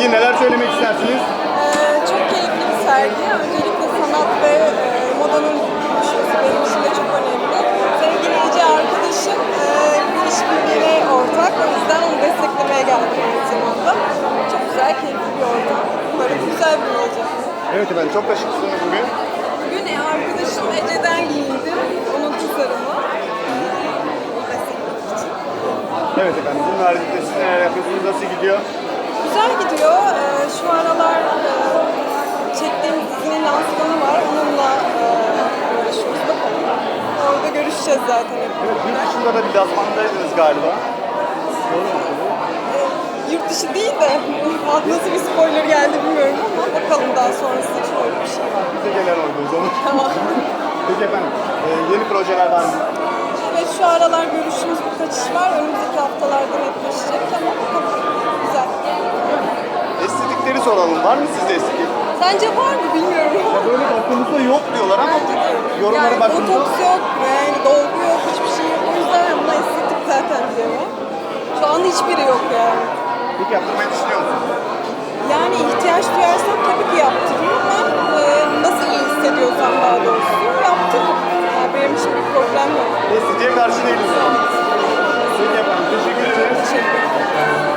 sergi. Neler söylemek istersiniz? Ee, çok keyifli bir sergi. Öncelikle sanat ve e, modanın buluşması benim için de çok önemli. Sevgili Ece arkadaşım e, bir işbirliğine ortak. O yüzden onu desteklemeye geldim zamanda. Çok güzel, keyifli bir ortam. Umarım güzel bir olacak. Evet efendim çok da şıksınız bugün. Bugün e, arkadaşım Ece'den giyindim. Onun tasarımı. Evet efendim bunun haricinde siz neler yapıyorsunuz? Nasıl gidiyor? Güzel gidiyor. Ee, şu aralar e, çektiğim dizinin lansmanı var. Onunla e. Bakalım. Orada görüşeceğiz zaten hep yurt dışında da bir lansmandaydınız galiba. Ee, yurt dışı değil de nasıl bir spoiler geldi bilmiyorum ama bakalım daha sonrası için öyle bir şey var. Bize gelen oydu o zaman. Tamam. Peki efendim e, yeni projeler var mı? evet şu aralar görüşümüz birkaç iş var. Önümüzdeki haftalarda netleşecek ama eksikleri soralım. Var mı sizde eksiklik? Sence var mı bilmiyorum. Ya böyle baktığımızda yok diyorlar ama yorumlara yani, baktığımızda... Botoks yok, yani dolgu yok, hiçbir şey yok. O yüzden buna estetik zaten diyorlar. Şu an hiçbiri yok yani. Peki yaptırmayı düşünüyor musun? Yani ihtiyaç duyarsam tabii ki yaptırırım ama e, nasıl iyi hissediyorsam daha doğrusu yaptırırım. Yani benim için bir problem yok. Estetiğe karşı değiliz. Peki efendim, teşekkür ederiz. Teşekkür ederim.